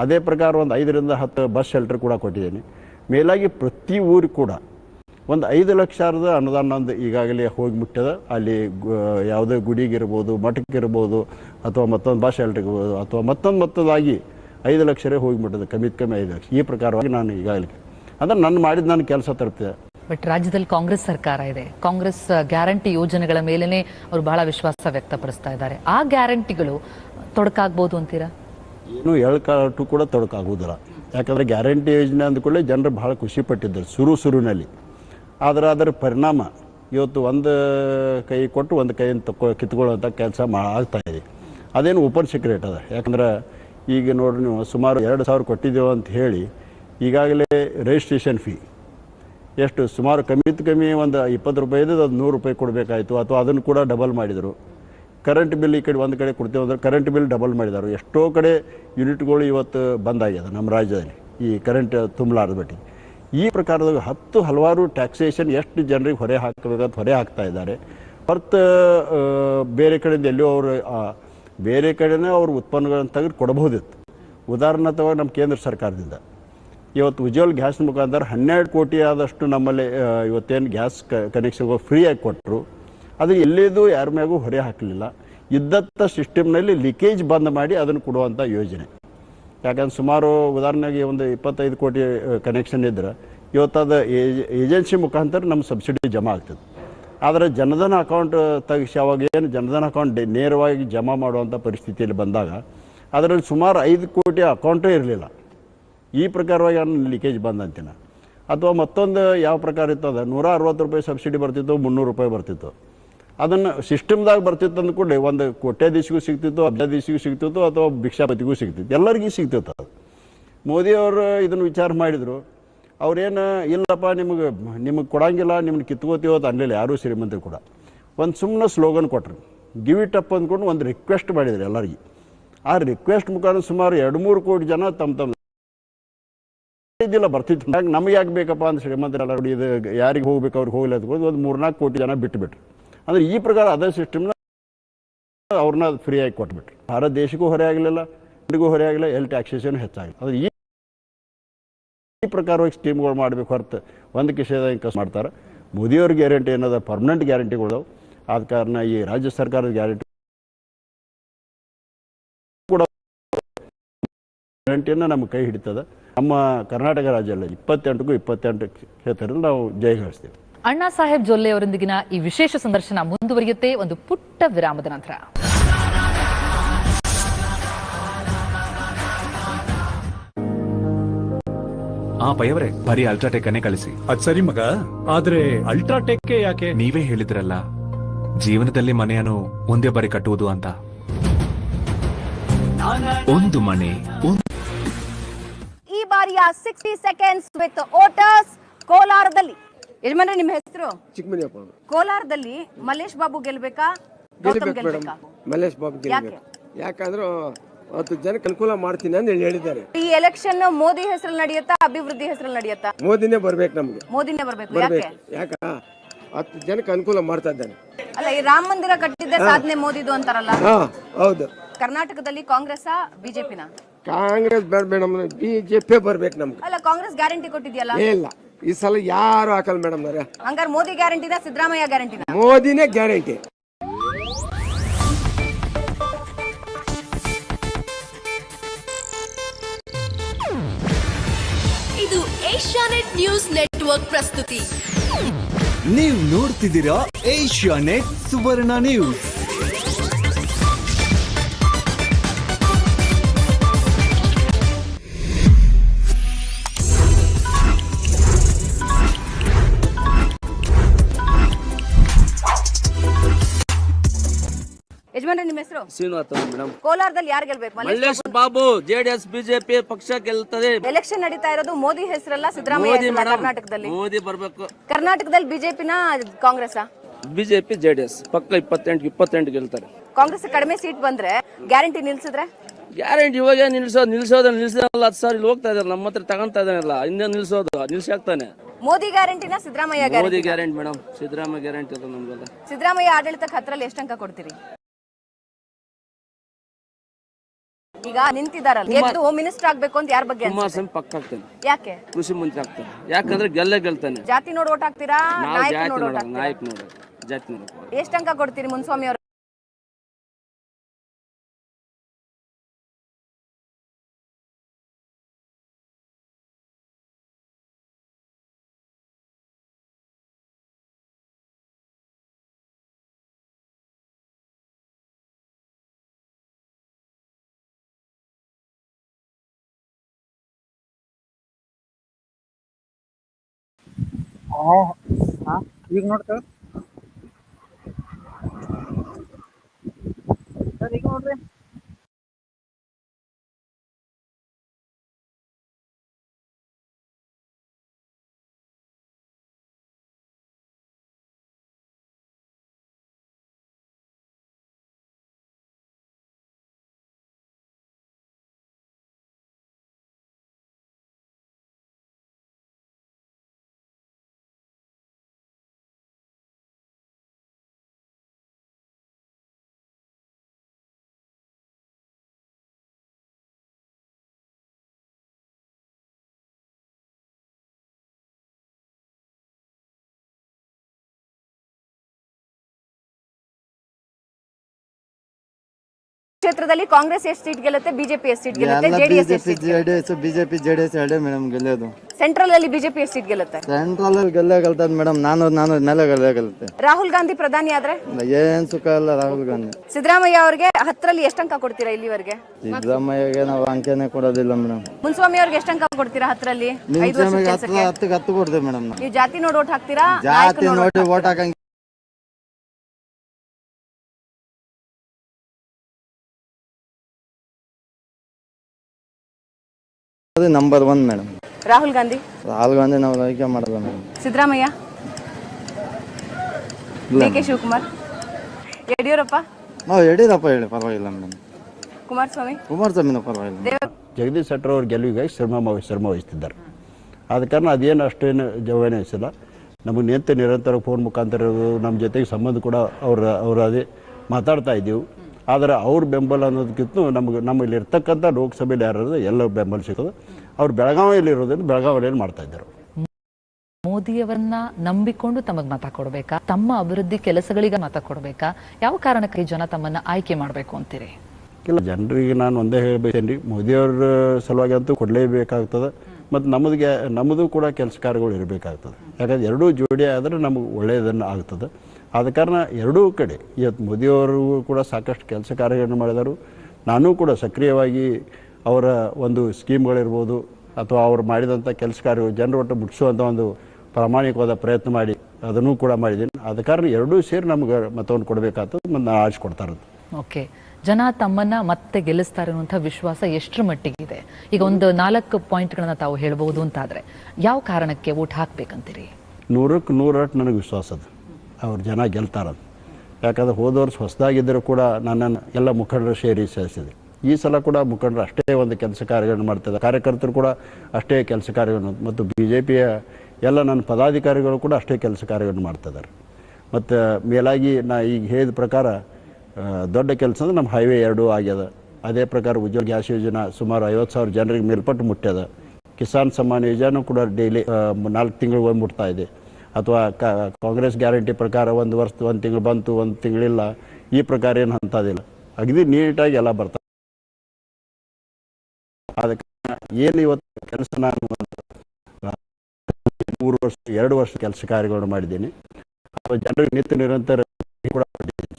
ಅದೇ ಪ್ರಕಾರ ಒಂದು ಐದರಿಂದ ಹತ್ತು ಬಸ್ ಶೆಲ್ಟರ್ ಕೂಡ ಕೊಟ್ಟಿದ್ದೀನಿ. ಮೇಲಾಗಿ ಪ್ರತಿ ಊರು ಕೂಡ ಒಂದು ಐದು ಲಕ್ಷದ ಅನುದಾನ ಒಂದು ಈಗಾಗಲೇ ಹೋಗಿಬಿಟ್ಟದ. ಅಲ್ಲಿ ಯಾವುದೇ ಗುಡಿಗಿರ್ಬೋದು ಮಠಕ್ಕಿರ್ಬೋದು ಅಥವಾ ಮತ್ತೊಂದು ಭಾಷೆ ಇರ್ಬೋದು ಅಥವಾ ಮತ್ತೊಂದು ಮತ್ತದಾಗಿ ಐದು ಲಕ್ಷರೇ ಹೋಗಿಬಿಟ್ಟದೆ ಕಮ್ಮಿ ಕಮ್ಮಿ ಐದು ಲಕ್ಷ. ಈ ಪ್ರಕಾರವಾಗಿ ನಾನು ಈಗಾಗಲೇ ಅಂದ್ರೆ ನಾನು ಮಾಡಿದ ನಾನು ಕೆಲಸ ತರ್ತಿದೆ ಬಟ್ ರಾಜ್ಯದಲ್ಲಿ ಕಾಂಗ್ರೆಸ್ ಸರ್ಕಾರ ಇದೆ. ಕಾಂಗ್ರೆಸ್ ಗ್ಯಾರಂಟಿ ಯೋಜನೆಗಳ ಮೇಲೇನೆ ಅವರು ಬಹಳ ವಿಶ್ವಾಸ ವ್ಯಕ್ತಪಡಿಸ್ತಾ ಇದ್ದಾರೆ. ಆ ಗ್ಯಾರಂಟಿಗಳು ತೊಡಕಾಗ್ಬೋದು ಅಂತೀರಾ? ಏನು ಎಳ್ಕಾಟು ಕೂಡ ತೊಡಕಾಗುವುದಿಲ್ಲ. ಯಾಕಂದರೆ ಗ್ಯಾರಂಟಿ ಯೋಜನೆ ಅಂದ್ಕೊಳ್ಳಿ ಜನರು ಭಾಳ ಖುಷಿ ಪಟ್ಟಿದ್ದರು ಶುರು ಶುರುವಿನಲ್ಲಿ ಆದರೆ ಅದರ ಪರಿಣಾಮ ಇವತ್ತು ಒಂದು ಕೈ ಕೊಟ್ಟು ಒಂದು ಕೈಯನ್ನು ತಕ್ಕೊ ಕಿತ್ಕೊಳ್ಳೋಂಥ ಕೆಲಸ ಮಾ ಇದೆ. ಅದೇನು ಓಪನ್ ಸೀಕ್ರೆಟ್ ಅದ. ಯಾಕಂದ್ರೆ ಈಗ ನೋಡಿ ನೀವು ಸುಮಾರು ಎರಡು ಸಾವಿರ ಕೊಟ್ಟಿದ್ದೇವೆ ಅಂತ ಹೇಳಿ ಈಗಾಗಲೇ ರಿಜಿಸ್ಟ್ರೇಷನ್ ಫೀ ಎಷ್ಟು? ಸುಮಾರು ಕಮ್ಮಿತ್ ಕಮ್ಮಿ ಒಂದು ಇಪ್ಪತ್ತು ರೂಪಾಯಿ ಇದ್ದದ್ದು ಅದು ನೂರು ರೂಪಾಯಿ ಕೊಡಬೇಕಾಯಿತು. ಅಥವಾ ಅದನ್ನು ಕೂಡ ಡಬಲ್ ಮಾಡಿದರು. ಕರೆಂಟ್ ಬಿಲ್ ಈ ಕಡೆ ಒಂದು ಕಡೆ ಕೊಡ್ತೇವೆ ಅಂದರೆ ಕರೆಂಟ್ ಬಿಲ್ ಡಬಲ್ ಮಾಡಿದ್ದಾರೆ ಎಷ್ಟೋ ಕಡೆ ಯೂನಿಟ್ಗಳು ಇವತ್ತು ಬಂದಾಗ್ಯದ ನಮ್ಮ ರಾಜ್ಯದಲ್ಲಿ. ಈ ಕರೆಂಟ್ ತುಂಬಲಾರದ ಬಟ್ಟಿ. ಈ ಪ್ರಕಾರದ ಹತ್ತು ಹಲವಾರು ಟ್ಯಾಕ್ಸೇಷನ್ ಎಷ್ಟು ಜನರಿಗೆ ಹೊರೆ ಹಾಕಬೇಕಂತ ಹೊರೆ ಹಾಕ್ತಾ ಇದ್ದಾರೆ. ಹೊರತು ಬೇರೆ ಕಡೆಯಿಂದ ಎಲ್ಲೋ ಅವರು ಬೇರೆ ಕಡೆನೇ ಅವ್ರ ಉತ್ಪನ್ನಗಳನ್ನು ತೆಗೆದು ಕೊಡಬಹುದಿತ್ತು. ಉದಾಹರಣಾತ್ಮಕವಾಗಿ ನಮ್ಮ ಕೇಂದ್ರ ಸರ್ಕಾರದಿಂದ. ಇವತ್ತು ಉಜ್ವಲ್ ಗ್ಯಾಸ್ ಮುಖಾಂತರ ಹನ್ನೆರಡು ಕೋಟಿ ಆದಷ್ಟು ನಮ್ಮಲ್ಲಿ ಇವತ್ತೇನು ಗ್ಯಾಸ್ ಕನೆಕ್ಷನ್ಗಳು ಫ್ರೀಯಾಗಿ ಕೊಟ್ಟರು. ಅದು ಎಲ್ಲಿದು ಯಾರ ಮ್ಯಾಗೂ ಹೊರೆ ಹಾಕಲಿಲ್ಲ. ಇದ್ದತ್ತ ಸಿಸ್ಟಮ್ನಲ್ಲಿ ಲೀಕೇಜ್ ಬಂದ್ ಮಾಡಿ ಅದನ್ನು ಕೊಡುವಂಥ ಯೋಜನೆ. ಯಾಕಂದ್ರೆ ಸುಮಾರು ಉದಾಹರಣೆಗೆ ಒಂದು ಇಪ್ಪತ್ತೈದು ಕೋಟಿ ಕನೆಕ್ಷನ್ ಇದ್ರೆ ಇವತ್ತದ ಏಜೆನ್ಸಿ ಮುಖಾಂತರ ನಮ್ಮ ಸಬ್ಸಿಡಿ ಜಮಾ ಆಗ್ತದೆ. ಆದರೆ ಜನಧನ ಅಕೌಂಟ್ ತೆಗಿಸಿ ಅವಾಗ ಏನು ಜನಧನ ಅಕೌಂಟ್ ನೇರವಾಗಿ ಜಮಾ ಮಾಡುವಂಥ ಪರಿಸ್ಥಿತಿಯಲ್ಲಿ ಬಂದಾಗ ಅದರಲ್ಲಿ ಸುಮಾರು ಐದು ಕೋಟಿ ಅಕೌಂಟೇ ಇರಲಿಲ್ಲ. ಈ ಪ್ರಕಾರವಾಗಿ ನಾನು ಲೀಕೇಜ್ ಬಂದಂತಿನ. ಅಥವಾ ಮತ್ತೊಂದು ಯಾವ ಪ್ರಕಾರ ಇತ್ತು ಅದು ನೂರ ಅರವತ್ತು ರೂಪಾಯಿ ಸಬ್ಸಿಡಿ ಬರ್ತಿತ್ತು, ಮುನ್ನೂರು ರೂಪಾಯಿ ಬರ್ತಿತ್ತು. ಅದನ್ನು ಸಿಸ್ಟಮ್ದಾಗ ಬರ್ತಿತ್ತು ಅಂದ್ಕೊಂಡೆ ಒಂದು ಕೋಟ್ಯಾಧೀಶಿಗೂ ಸಿಗ್ತಿತ್ತು ಅಬ್ಜಾಧೀಶಿಗೂ ಸಿಗ್ತಿತ್ತು ಅಥವಾ ಭಿಕ್ಷಾಪತಿಗೂ ಸಿಗ್ತಿತ್ತು. ಎಲ್ಲರಿಗೂ ಸಿಗ್ತಿತ್ತು ಅದು. ಮೋದಿಯವರು ಇದನ್ನು ವಿಚಾರ ಮಾಡಿದರು. ಅವ್ರೇನು, ಇಲ್ಲಪ್ಪ ನಿಮಗೆ ನಿಮಗೆ ಕೊಡಂಗಿಲ್ಲ ನಿಮ್ಮನ್ನು ಕಿತ್ಕೋತೀವೋ ಅಂತ ಅನ್ನಲಿಲ್ಲ ಯಾರೂ ಶ್ರೀಮಂತರು ಕೂಡ. ಒಂದು ಸುಮ್ಮನೆ ಸ್ಲೋಗನ್ ಕೊಟ್ರು. ಗಿವ್ ಇಟ್ ಅಪ್ ಅಂದ್ಕೊಂಡು ಒಂದು ರಿಕ್ವೆಸ್ಟ್ ಮಾಡಿದ್ರು ಎಲ್ಲರಿಗೆ. ಆ ರಿಕ್ವೆಸ್ಟ್ ಮುಖಾಂತರ ಸುಮಾರು ಎರಡು ಮೂರು ಕೋಟಿ ಜನ ತಮ್ಮ ತಮ್ಮ ಇದಿಲ್ಲ, ಬರ್ತಿತ್ತು. ನಮಗೆ ಯಾಕೆ ಬೇಕಪ್ಪ ಅಂತ ಶ್ರೀಮಂತರೆಲ್ಲ ಇದು ಯಾರಿಗೆ ಹೋಗ್ಬೇಕು, ಅವ್ರಿಗೆ ಹೋಗಲಿ ಅಂತ ಒಂದು ಮೂರ್ನಾಲ್ಕು ಕೋಟಿ ಜನ ಬಿಟ್ಟುಬಿಟ್ರು ಅಂದ್ರೆ ಈ ಪ್ರಕಾರ ಅದೇ ಸಿಸ್ಟಮ್ನ ಅವ್ರನ್ನ ಫ್ರೀ ಆಗಿ ಕೊಟ್ಬಿಟ್ರು. ಭಾರತ ದೇಶಕ್ಕೂ ಹೊರೆ ಆಗಲಿಲ್ಲ, ಇಂಡಿಗೂ ಹೊರೆ ಆಗಲಿಲ್ಲ, ಎಲ್ಲಿ ಟ್ಯಾಕ್ಸೇಷನ್ ಹೆಚ್ಚಾಗಿಲ್ಲ. ಅಂದ್ರೆ ಈ ಈ ಪ್ರಕಾರವಾಗಿ ಸ್ಕೀಮ್ಗಳು ಮಾಡಬೇಕು ಹೊರತು ಒಂದು ಕಿಶೆದಾಗ ಕಸ್ ಮಾಡ್ತಾರೆ. ಮೋದಿಯವ್ರ ಗ್ಯಾರಂಟಿ ಏನದ? ಪರ್ಮನೆಂಟ್ ಗ್ಯಾರಂಟಿಗಳು ಆದ ಕಾರಣ ಈ ರಾಜ್ಯ ಸರ್ಕಾರದ ಗ್ಯಾರಂಟಿ ಕೂಡ ಗ್ಯಾರಂಟಿಯನ್ನು ನಮ್ಮ ಕೈ ಹಿಡಿತದ. ನಮ್ಮ ಕರ್ನಾಟಕ ರಾಜ್ಯದಲ್ಲಿ ಇಪ್ಪತ್ತೆಂಟಕ್ಕೂ ಇಪ್ಪತ್ತೆಂಟು ಕ್ಷೇತ್ರದಲ್ಲಿ ನಾವು ಜಯ ಗಳಿಸ್ತೀವಿ ಅಣ್ಣಾ ಸಾಹೇಬ್ ಜೊಲ್ಲೆ ಅವರೊಂದಿಗಿನ ಈ ವಿಶೇಷ ಸಂದರ್ಶನ ಮುಂದುವರಿಯುತ್ತೆ. ಒಂದು ಪುಟ್ಟ ವಿರಾಮದ ನಂತರ. ಆ ಪಯವರೇ ಬರೀ ಅಲ್ಟ್ರಾಟೆಕ್ ಅನ್ನೇ ಕಳಿಸಿ. ಅದ್ ಸರಿ ಮಗ. ಆದ್ರೆ ಅಲ್ಟ್ರಾಟೆಕ್ ಯಾಕೆ? ನೀವೇ ಹೇಳಿದ್ರಲ್ಲ ಜೀವನದಲ್ಲಿ ಮನೆಯನ್ನು ಒಂದೇ ಬಾರಿ ಕಟ್ಟುವುದು ಅಂತ. ಒಂದು ಮನೆ ಒಂದ್- ಈ ಬಾರಿಯ ಸಿಕ್ಸ್ಟಿ ಸೆಕೆಂಡ್ಸ್ ವಿತ್ ಓಟರ್ಸ್ ಕೋಲಾರದಲ್ಲಿ. ಯಜಮಾನ್ರೆ ನಿಮ್ಮ ಹೆಸರು? ಚಿಕ್ಕಮನಿಯಪ್ಪ. ಕೋಲಾರದಲ್ಲಿ ಮಲ್ಲೇಶ್ ಬಾಬು ಗೆಲ್ಬೇಕಾ? ಗೌತಮ್ ಗೆಲ್ಬೇಕು ಮೇಡಮ್. ಗೆಲ್ಬೇಕಾ ಮಲ್ಲೇಶ್ ಬಾಬು ಗೆಲ್ಬೇಕು. ಯಾಕಂದ್ರೆ ಹತ್ತು ಜನಕ್ಕೆ ಅನುಕೂಲ ಮಾಡ್ತೀನಿ ಅಂತ ಹೇಳಿ ಹೇಳಿದ್ದಾರೆ. ಈ ಎಲೆಕ್ಷನ್ ಮೋದಿ ಹೆಸರಲ್ಲಿ ನಡೆಯುತ್ತಾ ಅಭಿವೃದ್ಧಿ ಹೆಸರಲ್ಲಿ ನಡೆಯುತ್ತಾ? ಮೋದಿನೇ ಬರ್ಬೇಕು ನಮ್ಗೆ. ಮೋದಿನೇ ಬರ್ಬೇಕು ಯಾಕೆ? ಬರ್ಬೇಕು. ಯಾಕ? ಹತ್ತು ಜನಕ್ಕೆ ಅನುಕೂಲ ಮಾಡ್ತಾ ಇದ್ದಾನೆ ಅಲ್ಲ ಈ ರಾಮ ಮಂದಿರ ಕಟ್ಟಿದ್ದ ಸಾಧನೆ ಮೋದಿದು ಅಂತಾರಲ್ಲ? ಹಾ ಹೌದು. ಕರ್ನಾಟಕದಲ್ಲಿ ಕಾಂಗ್ರೆಸ್ ಬಿಜೆಪಿನ? ಕಾಂಗ್ರೆಸ್ ಬೇಡ ಬಿಜೆಪಿ ಬಿ ಜೆ ಪಿ ಬರ್ಬೇಕು ನಮ್ಗೆ. ಅಲ್ಲ ಕಾಂಗ್ರೆಸ್ ಗ್ಯಾರಂಟಿ ಕೊಟ್ಟಿದ್ಯಲ್ಲ? ಏ ಇಲ್ಲ. ಈ ಸಲ ಯಾರು ಹಾಕಲ್ಲ ಮೇಡಮ್ ಅವರೇ? ಹಂಗಾರೆ ಮೋದಿ ಗ್ಯಾರಂಟಿನ ಸಿದ್ದರಾಮಯ್ಯ ಗ್ಯಾರಂಟಿನ? ಮೋದಿನೇ ಗ್ಯಾರಂಟಿ. ಇದು ಏಷ್ಯಾನೆಟ್ ನ್ಯೂಸ್ ನೆಟ್ವರ್ಕ್ ಪ್ರಸ್ತುತಿ. ನೀವು ನೋಡ್ತಿದ್ದೀರಾ ಏಷ್ಯಾನೆಟ್ ಸುವರ್ಣ ನ್ಯೂಸ್. ನಿಮ್ಮ ಹೆಸರು? ಶ್ರೀನಿವಾಸ ಮೇಡಮ್. ಕೋಲಾರದಲ್ಲಿ ಯಾರು ಗೆಲ್ಬೇಕು? ಮಲ್ಲೇಶ್ ಬಾಬು. ಜೆಡಿಎಸ್ ಬಿಜೆಪಿ ಪಕ್ಷ ಗೆಲ್ತದೆ. ಎಲೆಕ್ಷನ್ ನಡೀತಾ ಇರೋದು ಮೋದಿ ಹೆಸರಲ್ಲ ಸಿದ್ದರಾಮಯ್ಯ ಮೋದಿ ಹೆಸರಲ್ಲ ಮೇಡಮ್ ಕರ್ನಾಟಕದಲ್ಲಿ. ಮೋದಿ ಬರ್ಬೇಕು. ಕರ್ನಾಟಕದಲ್ಲಿ ಬಿಜೆಪಿನ ಕಾಂಗ್ರೆಸ್ ಬಿಜೆಪಿ ಜೆಡಿಎಸ್ ಪಕ್ಕ ಇಪ್ಪತ್ತೆಂಟು ಇಪ್ಪತ್ತೆಂಟು ಗೆಲ್ತಾರೆ. ಕಾಂಗ್ರೆಸ್ ಕಡಿಮೆ ಸೀಟ್ ಬಂದ್ರೆ ಗ್ಯಾರಂಟಿ ನಿಲ್ಸಿದ್ರೆ? ಗ್ಯಾರಂಟಿ ಇವಾಗ ನಿಲ್ಸೋದು ನಿಲ್ಸೋದು ನಿಲ್ಸಲ್ಲ ಹತ್ತು ಸಾವಿರ ಇಲ್ಲಿ ಹೋಗ್ತಾ ಇದಾರೆ ನಮ್ಮ ಹತ್ರ ತಗೊಂತಾ ಇದಾನಲ್ಲ ಹಿಂದೆ ನಿಲ್ಸೋದು ನಿಲ್ಸಿ ಹಾಕ್ತಾನೆ. Modi ಗ್ಯಾರಂಟಿನ Siddaramaiah Modi guarantee guarantee madam Siddaramaiah guarantee ಅದು ನಮ್ಗೆಲ್ಲ ಸಿದ್ದರಾಮಯ್ಯ ಆಡಳಿತಕ್ಕೆ ಹತ್ತರಲ್ಲಿ ಎಷ್ಟು ಅಂಕ ಕೊಡ್ತೀರಿ? ಈಗ ನಿಂತಿದಾರಲ್ಲ ಗೆದ್ದು ಮಿನಿಸ್ಟರ್ ಆಗ್ಬೇಕು ಅಂತ ಯಾರ ಬಗ್ಗೆ? ಕುಮಾರಸ್ವಾಮಿ ಪಕ್ಕ ಆಗ್ತಾನೆ. ಯಾಕೆ? ಕೃಷಿ ಮಂತ್ರಿ ಆಗ್ತಾನೆ. ಯಾಕಂದ್ರೆ ಗೆಲ್ಲೇ ಗೆಲ್ತಾನೆ. ಜಾತಿ ನೋಡ್ ಓಟ್ ಹಾಕ್ತೀರಾ? ನಾಯಕ್ ನೋಡ್ ನಾಯಕ್ ಜಾತಿ ನೋಡಿ ಎಷ್ಟು ಅಂಕ ಕೊಡ್ತೀರಿ ಮುನ್ಸ್ವಾಮಿ ಅವ್ರ ಈಗ ನೋಡ್ತೇವೆ ಸರ್ ಈಗ ನೋಡ್ರಿ. ಕ್ಷೇತ್ರದಲ್ಲಿ ಕಾಂಗ್ರೆಸ್ ಎಷ್ಟು ಸೀಟ್ ಗೆಲ್ಲುತ್ತೆ ಬಿಜೆಪಿ ಎಷ್ಟು ಸೀಟ್ ಗೆಲ್ಲುತ್ತೆ ಜೆಡಿಎಸ್ ಎಷ್ಟು ಸೀಟ್ ಜೆಡಿಎಸ್ ಬಿಜೆಪಿ ಜೆಡಿಎಸ್ ಎರಡೇ ಮೇಡಮ್ ಗೆಲ್ಲೋದು. ಸೆಂಟ್ರಲ್ ಅಲ್ಲಿ ಬಿಜೆಪಿ ಎಷ್ಟು ಸೀಟ್ ಗೆಲ್ಲುತ್ತೆ? ಸೆಂಟ್ರಲ್ ಅಲ್ಲಿ ಗೆಲ್ಲೇ ಗೆಲ್ತದ ಮೇಡಮ್ ನಾನು ನಾನು ಮೇಲೆ ಗೆಲ್ಲೇ ಗೆಲ್ಲುತ್ತೆ. ರಾಹುಲ್ ಗಾಂಧಿ ಪ್ರಧಾನಿ ಆದ್ರೆ? ಏನ್ ಸುಖ ಇಲ್ಲ ರಾಹುಲ್ ಗಾಂಧಿ. ಸಿದ್ದರಾಮಯ್ಯ ಅವರಿಗೆ ಹತ್ತರಲ್ಲಿ ಎಷ್ಟು ಅಂಕ ಕೊಡ್ತೀರಾ ಇಲ್ಲಿವರೆಗೆ? ಸಿದ್ದರಾಮಯ್ಯಗೆ ನಾವು ಅಂಕನೇ ಕೊಡೋದಿಲ್ಲ ಮೇಡಮ್. ಮುನ್ಸ್ವಾಮಿ ಅವ್ರಿಗೆ ಎಷ್ಟು ಅಂಕ ಕೊಡ್ತೀರಾ ಹತ್ತರಲ್ಲಿ? ಐದು ವರ್ಷದ ಹತ್ತು ಕೆಲಸಕ್ಕೆ ಹತ್ತು ಕೊಡ್ತೇವೆ ಮೇಡಮ್ ನಾವು. ನೀವು ಜಾತಿ ನೋಡಿ ಓಟ್ ಹಾಕ್ತೀರಾ? ಜಾತಿ ನೋಡಿ vote ಹಾಕಂಗೆ number one madam Rahul Gandhi? Rahul Gandhi ನಾವು ಆಯ್ಕೆ ಮಾಡಲ್ಲ madam Siddaramaiah? D K Shivakumar? Yediyurappa? ನಾವು ಯಡಿಯೂರಪ್ಪ ಹೇಳಿ ಪರವಾಗಿಲ್ಲ ಮೇಡಮ್ ಕುಮಾರಸ್ವಾಮಿ? ಕುಮಾರಸ್ವಾಮಿನೂ ಪರವಾಗಿಲ್ಲ ದೇವ ಜಗದೀಶ್ ಶೆಟ್ಟರ್ ಅವ್ರ ಗೆಲುವಿಗಾಗಿ ಶ್ರಮ ವಹಿ- ಶ್ರಮ ವಹಿಸ್ತಿದ್ದಾರೆ. ಆದ ಕಾರಣ ಅದೇನು ಅಷ್ಟೇನು ಜವಾನ ವಹಿಸಿಲ್ಲ ನಮಗೆ ನಿಯಂತ್ರ ನಿರಂತರ ಫೋನ್ ಮುಖಾಂತರ ಇರೋದು, ನಮ್ಮ ಜೊತೆಗೆ ಸಂಬಂಧ ಕೂಡ ಅವ್ರ ಅವರ ಅದೇ ಮಾತಾಡ್ತಾ ಇದ್ದೀವಿ. ಆದರೆ ಅವ್ರ ಬೆಂಬಲ ಅನ್ನೋದಕ್ಕಿಂತ ನಮಗೆ ನಮ್ಮಲ್ಲಿ ಇರ್ತಕ್ಕಂಥ ಲೋಕಸಭೆಯಲ್ಲಿ ಯಾರು ಎಲ್ಲ ಬೆಂಬಲ ಸಿಗೋದು ಅವ್ರು ಬೆಳಗಾವಿಯಲ್ಲಿ ಇರೋದನ್ನು ಬೆಳಗಾವಿಯಲ್ಲಿ ಮಾಡ್ತಾ ಇದ್ದರು? ಮೋದಿಯವರನ್ನ ನಂಬಿಕೊಂಡು ತಮಗೆ ಮತ ಕೊಡ್ಬೇಕಾ? ತಮ್ಮ ಅಭಿವೃದ್ಧಿ ಕೆಲಸಗಳಿಗೆ ಮತ ಕೊಡ್ಬೇಕಾ? ಯಾವ ಕಾರಣಕ್ಕೆ ಜನ ತಮ್ಮನ್ನ ಆಯ್ಕೆ ಮಾಡಬೇಕು ಅಂತೀರಿ? ಇಲ್ಲ ಜನರಿಗೆ ನಾನು ಒಂದೇ ಹೇಳ್ಬೇಕೇನ್ರಿ ಮೋದಿಯವರ ಮೋದಿಯವ್ರ ಸಲುವಾಗಿ ಅಂತೂ ಕೊಡಲೇಬೇಕಾಗ್ತದೆ ಮತ್ತು ನಮ್ಮದಿಗೆ ನಮ್ಮದು ಕೂಡ ಕೆಲಸ ಕಾರ್ಯಗಳು ಇರಬೇಕಾಗ್ತದೆ. ಯಾಕಂದ್ರೆ ಎರಡೂ ಜೋಡಿ ಆದರೆ ನಮಗೆ ಒಳ್ಳೆಯದನ್ನು ಆಗ್ತದೆ. ಆದ ಕಾರಣ ಎರಡೂ ಕಡೆ ಇವತ್ತು ಮೋದಿಯವರು ಕೂಡ ಸಾಕಷ್ಟು ಕೆಲಸ ಕಾರ್ಯಗಳನ್ನು ಮಾಡಿದರು. ನಾನು ಕೂಡ ಸಕ್ರಿಯವಾಗಿ ಅವರ ಒಂದು ಸ್ಕೀಮ್ಗಳಿರ್ಬೋದು ಅಥವಾ ಅವರು ಮಾಡಿದಂಥ ಕೆಲಸ ಕಾರ್ಯಗಳು ಜನರ ಒಟ್ಟು ಮುಟ್ಟಿಸುವಂಥ ಒಂದು ಪ್ರಾಮಾಣಿಕವಾದ ಪ್ರಯತ್ನ ಮಾಡಿ ಅದನ್ನು ಕೂಡ ಮಾಡಿದ್ದೀನಿ. ಆದ ಕಾರಣ ಎರಡೂ ಸೇರಿ ನಮ್ಗೆ ಮತವನ್ನು ಕೊಡಬೇಕಾಗ್ತದೆ ಮತ್ತು ನಾನು ಆಶೆ ಕೊಡ್ತಾ ಇರೋದು. ಓಕೆ. ಜನ ತಮ್ಮನ್ನ ಮತ್ತೆ ಗೆಲ್ಲಿಸ್ತಾರೆ ಅನ್ನುವಂಥ ವಿಶ್ವಾಸ ಎಷ್ಟರ ಮಟ್ಟಿಗಿದೆ? ಈಗ ಒಂದು ನಾಲ್ಕು ಪಾಯಿಂಟ್ಗಳನ್ನ ತಾವು ಹೇಳ್ಬೋದು ಅಂತಾದರೆ ಯಾವ ಕಾರಣಕ್ಕೆ ಓಟ್ ಹಾಕಬೇಕಂತೀರಿ? ನೂರಕ್ಕೆ ನೂರಟ್ಟು ನನಗೆ ವಿಶ್ವಾಸ ಅದು. ಅವ್ರು ಜನ ಗೆಲ್ತಾರದು ಯಾಕಂದ್ರೆ ಹೋದ ವರ್ಷ ಹೊಸದಾಗಿದ್ದರೂ ಕೂಡ ನನ್ನನ್ನು ಎಲ್ಲ ಮುಖಂಡರು ಸೇರಿ ಸೇರಿಸಿದೆ. ಈ ಸಲ ಕೂಡ ಮುಖಂಡರು ಅಷ್ಟೇ ಒಂದು ಕೆಲಸ ಕಾರ್ಯಗಳನ್ನು ಮಾಡ್ತಿದ್ದಾರೆ. ಕಾರ್ಯಕರ್ತರು ಕೂಡ ಅಷ್ಟೇ ಕೆಲಸ ಕಾರ್ಯಗಳನ್ನು ಮತ್ತು ಬಿ ಜೆ ಪಿಯ ಎಲ್ಲ ನನ್ನ ಪದಾಧಿಕಾರಿಗಳು ಕೂಡ ಅಷ್ಟೇ ಕೆಲಸ ಕಾರ್ಯಗಳನ್ನು ಮಾಡ್ತಿದ್ದಾರೆ. ಮತ್ತು ಮೇಲಾಗಿ ನಾ ಈಗ ಹೇಳಿದ ಪ್ರಕಾರ ದೊಡ್ಡ ಕೆಲಸ ಅಂದ್ರೆ ನಮ್ಮ ಹೈವೇ ಎರಡೂ ಆಗ್ಯದ. ಅದೇ ಪ್ರಕಾರ ಉಜ್ವಲ ಗ್ಯಾಸ್ ಯೋಜನಾ ಸುಮಾರು ಐವತ್ತು ಸಾವಿರ ಜನರಿಗೆ ಮೇಲ್ಪಟ್ಟು ಮುಟ್ಟ್ಯದ ಕಿಸಾನ್ ಸಮ್ಮಾನ್ ಯೋಜನೆ ಕೂಡ ಡೈಲಿ ನಾಲ್ಕು ತಿಂಗಳು ಮುಟ್ತಾ ಇದೆ. ಅಥವಾ ಕಾಂಗ್ರೆಸ್ ಗ್ಯಾರಂಟಿ ಪ್ರಕಾರ ಒಂದು ವರ್ಷ, ಒಂದು ತಿಂಗಳು ಬಂತು, ಒಂದು ತಿಂಗಳಿಲ್ಲ, ಈ ಪ್ರಕಾರ ಏನು ಅಂತದಿಲ್ಲ ಅಗದಿ ನೀಟಾಗಿ ಎಲ್ಲ ಬರ್ತಾ ಅದಕ್ಕೆ ಏನು ಇವತ್ತು ಕೆಲಸ ನಾನು ಮೂರು ವರ್ಷ, ಎರಡು ವರ್ಷ ಕೆಲಸ ಕಾರ್ಯಗಳನ್ನು ಮಾಡಿದ್ದೀನಿ. ಅಥವಾ ಜನರಿಗೆ ನಿತ್ಯ ನಿರಂತರ ಕೂಡ.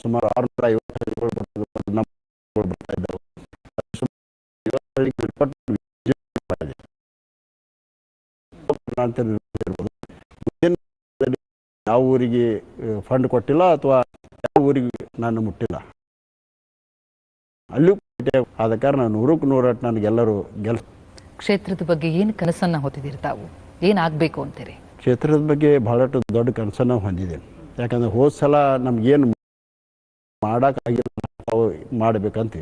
ಸುಮಾರು ಆರುನೂರ ಐವತ್ತು ಯಾವ ಊರಿಗೆ ಫಂಡ್ ಕೊಟ್ಟಿಲ್ಲ ಅಥವಾ ಯಾವ ಊರಿಗೆ ನಾನು ಮುಟ್ಟಿಲ್ಲ. ಅಲ್ಲೂ ಆದ ಕಾರಣ ನೂರಕ್ಕೆ ನೂರಟ್ಟು ನನಗೆಲ್ಲರೂ ಗೆಲ್ ಕ್ಷೇತ್ರದ ಬಗ್ಗೆ ಏನು ಕನಸನ್ನ ಹೊತ್ತಿದ್ದೀರಿ ತಾವು? ಏನಾಗಬೇಕು ಅಂತೀರಿ? ಕ್ಷೇತ್ರದ ಬಗ್ಗೆ ಬಹಳಷ್ಟು ದೊಡ್ಡ ಕನಸನ್ನು ಹೊಂದಿದ್ದೇನೆ ಯಾಕಂದರೆ ಹೋದ ಸಲ ನಮಗೇನು ಮಾಡೋಕ್ಕಾಗಿಲ್ಲ ನಾವು ಮಾಡಬೇಕಂತ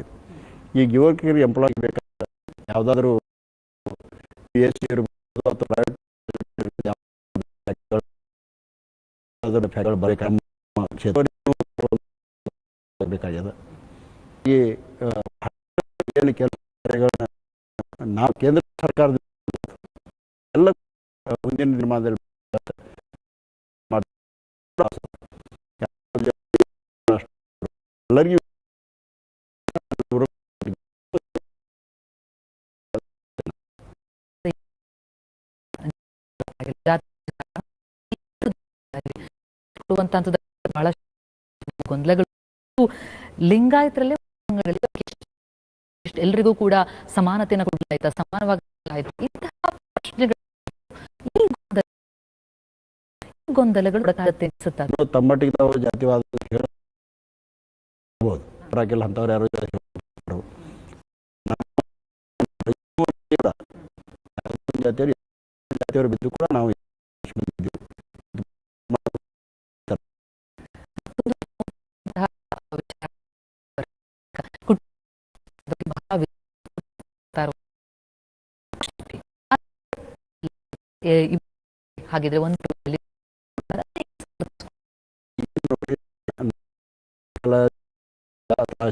ಈಗ ಯುವಕರಿಗೆ ಎಂಪ್ಲಾಯ್ ಬೇಕಾದ್ರೆ ಯಾವುದಾದ್ರೂ ಪಿ ಎಚ್ ಸಿ ಇರ್ಬೋದು ಅಥವಾ ಪ್ರೈವೇಟ್ ಅದರ ಫ್ಯಾಕ್ಟರಿ ಬರೀ ನಮ್ಮ ಕ್ಷೇತ್ರ ಬೇಕಾಗ್ಯದ ಈ ಆ, ಏನು ಕೆಲಸ ಕಾರ್ಯಗಳನ್ನ ನಾವು ಕೇಂದ್ರ ಸರ್ಕಾರದ ಎಲ್ಲ ಆ, ಮುಂದಿನ ನಿರ್ಮಾಣದಲ್ಲಿ ಮಾಡ್- ಎಲ್ಲರಿಗೂ ಕೊಡುವಂತಹದ್ದು ಬಹಳ ಗೊಂದಲಗಳು. ಲಿಂಗಾಯತರಲ್ಲೇ ಎಲ್ರಿಗೂ ಕೂಡ ಸಮಾನತೆಯನ್ನು ಕೊಡಲಾಯ್ತಾ ಸಮಾನವಾಗಿ ಇಂತಹ ಗೊಂದಲಗಳು ತಮ್ಮಟ್ಟಿಗೆ ತಾವು ಜಾತಿವಾದ ಹೇಳ್ಬೋದು ಅಂಥವ್ರು ಯಾರು ಜಾತಿಯವರು ಬಿದ್ದು ಕೂಡ ನಾವು ಹಾಗಿದ್ರೆ ಒಂದು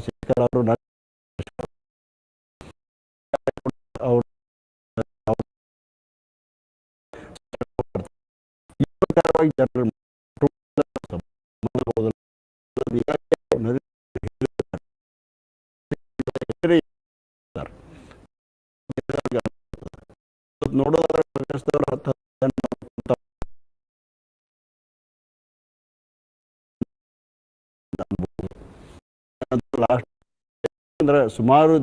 ಶೇಖರ್ ಅವರು ಜನರು ನೋಡೋದಾದ್ರೆ ಲಾಸ್ಟ್ ಅಂದ್ರೆ ಸುಮಾರು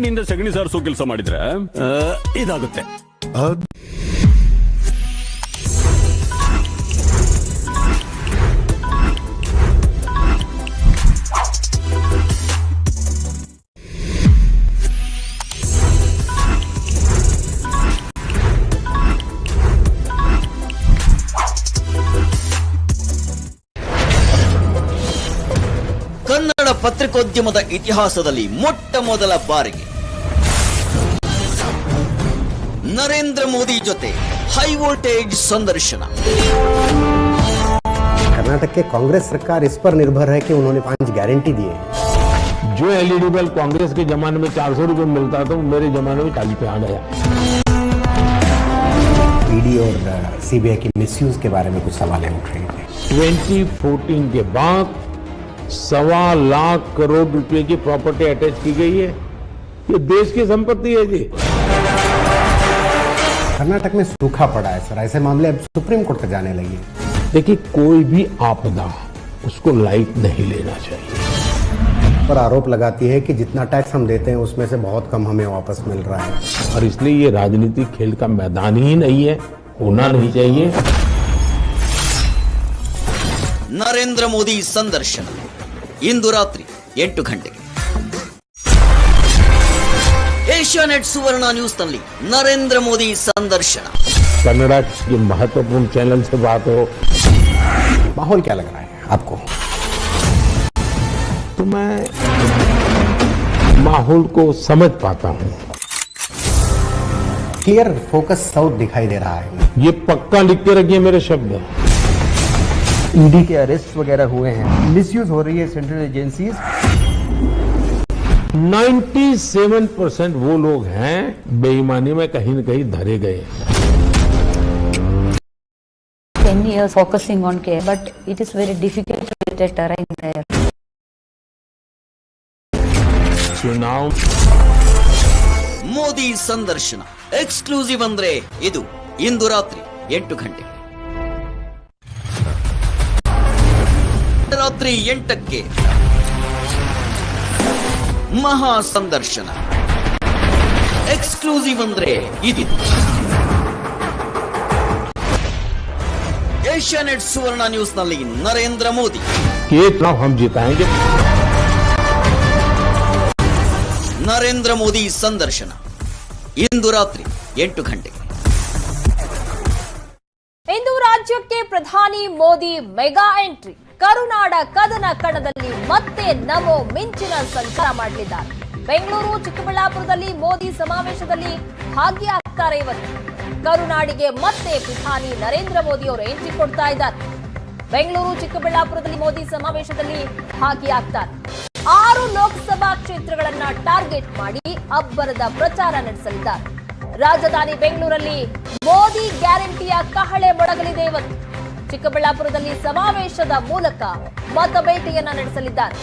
ನಿಂದ ಸಗಣಿ ಸಾರಿಸೋ ಕೆಲಸ ಮಾಡಿದ್ರೆ ಆ, ಇದಾಗುತ್ತೆ. ಕನ್ನಡ ಪತ್ರಿಕೋದ್ಯಮದ ಇತಿಹಾಸದಲ್ಲಿ ಮೊಟ್ಟ ಮೊದಲ ಬಾರಿಗೆ ನರೇಂದ್ರ ಮೋದಿ ಜೊತೆ ಹೈ ವೋಲ್ಟೇಜ್ ಸಂದರ್ಶನ कर्नाटक के कांग्रेस सरकार इस पर निर्भर है कि उन्होंने पांच गारंटी दिए हैं जो एलईडी बल्ब कांग्रेस के जमाने में चार सौ रूपये मिलता था वो मेरे जमाने में चालीस पे आ गया ईडी और सीबीआई के मिसयूज के बारे में कुछ सवाल उठ रहे थे 2014 के बाद सवा लाख करोड़ रुपए की प्रॉपर्टी अटैच की गई है ये देश की संपत्ति है जी कर्नाटक में सूखा पड़ा है सर ऐसे मामले अब सुप्रीम कोर्ट तक जाने लगे हैं। देखिए कोई भी आपदा उसको लाइट नहीं लेना चाहिए पर आरोप लगाती है कि जितना टैक्स हम देते हैं उसमें से बहुत कम हमें वापस मिल रहा है और इसलिए ये राजनीतिक खेल का मैदान ही नहीं है होना नहीं चाहिए ನರೇಂದ್ರ ಮೋದಿ ಸಂದರ್ಶನ ಇಂದು ರಾತ್ರಿ ಎಂಟು ಗಂಟೆಗೆ ಏಷ್ಯಾನೆಟ್ ಸುವರ್ಣ ನ್ಯೂಸ್ನಲ್ಲಿ ನರೇಂದ್ರ ಮೋದಿ ಸಂದರ್ಶನ कन्नड़ा के महत्वपूर्ण चैनल से बात हो माहौल क्या लग रहा है आपको तो मैं माहौल को समझ पाता हूँ क्लियर फोकस साउथ दिखाई दे रहा है ये पक्का लिख के रखिए मेरे शब्द ईडी के अरेस्ट वगैरह हुए हैं मिसयूज हो रही है सेंट्रल एजेंसीज 97 परसेंट वो लोग हैं बेईमानी में कहीं न कहीं धरे गए हैं 10 years focusing on care, but it is very difficult to get a terrain there. चुनाव ಮೋದಿ ಸಂದರ್ಶನ ಎಕ್ಸ್ಕ್ಲೂಸಿವ್ ಅಂದ್ರೆ ಇದು ಇಂದು ರಾತ್ರಿ ಎಂಟು ಗಂಟೆಗೆ ರಾತ್ರಿ ಎಂಟಕ್ಕೆ ಮಹಾ ಸಂದರ್ಶನ ಎಕ್ಸ್ಕ್ಲೂಸಿವ್ ಅಂದ್ರೆ ಇದು. ಏಷ್ಯಾ ನೆಟ್ ಸುವರ್ಣ ನ್ಯೂಸ್ನಲ್ಲಿ ನರೇಂದ್ರ ಮೋದಿ. ನರೇಂದ್ರ ಮೋದಿ ಸಂದರ್ಶನ. ಇಂದು ರಾತ್ರಿ ಎಂಟು ಗಂಟೆ ಇಂದು ರಾಜ್ಯಕ್ಕೆ ಪ್ರಧಾನಿ ಮೋದಿ ಮೆಗಾ ಎಂಟ್ರಿ. ಕರುನಾಡ ಕದನ ಕಣದಲ್ಲಿ ಮತ್ತೆ ನಮೋ ಮಿಂಚಿನ ಸಂಚಾರ ಮಾಡಲಿದ್ದಾರೆ. ಬೆಂಗಳೂರು, ಚಿಕ್ಕಬಳ್ಳಾಪುರದಲ್ಲಿ ಮೋದಿ ಸಮಾವೇಶದಲ್ಲಿ ಭಾಗಿಯಾಗ್ತಾರೆ ಇವತ್ತು. ಕರುನಾಡಿಗೆ ಮತ್ತೆ ಪ್ರಧಾನಿ ನರೇಂದ್ರ ಮೋದಿ ಅವರು ಎಂಟ್ರಿ ಕೊಡ್ತಾ ಇದ್ದಾರೆ. ಬೆಂಗಳೂರು, ಚಿಕ್ಕಬಳ್ಳಾಪುರದಲ್ಲಿ ಮೋದಿ ಸಮಾವೇಶದಲ್ಲಿ ಭಾಗಿಯಾಗ್ತಾರೆ. ಆರು ಲೋಕಸಭಾ ಕ್ಷೇತ್ರಗಳನ್ನ ಟಾರ್ಗೆಟ್ ಮಾಡಿ ಅಬ್ಬರದ ಪ್ರಚಾರ ನಡೆಸಲಿದ್ದಾರೆ. ರಾಜಧಾನಿ ಬೆಂಗಳೂರಲ್ಲಿ ಮೋದಿ ಗ್ಯಾರಂಟಿಯ ಕಹಳೆ ಮೊಳಗಲಿದೆ ಇವತ್ತು. ಚಿಕ್ಕಬಳ್ಳಾಪುರದಲ್ಲಿ ಸಮಾವೇಶದ ಮೂಲಕ ಮತಬೇಟೆಯನ್ನ ನಡೆಸಲಿದ್ದಾರೆ.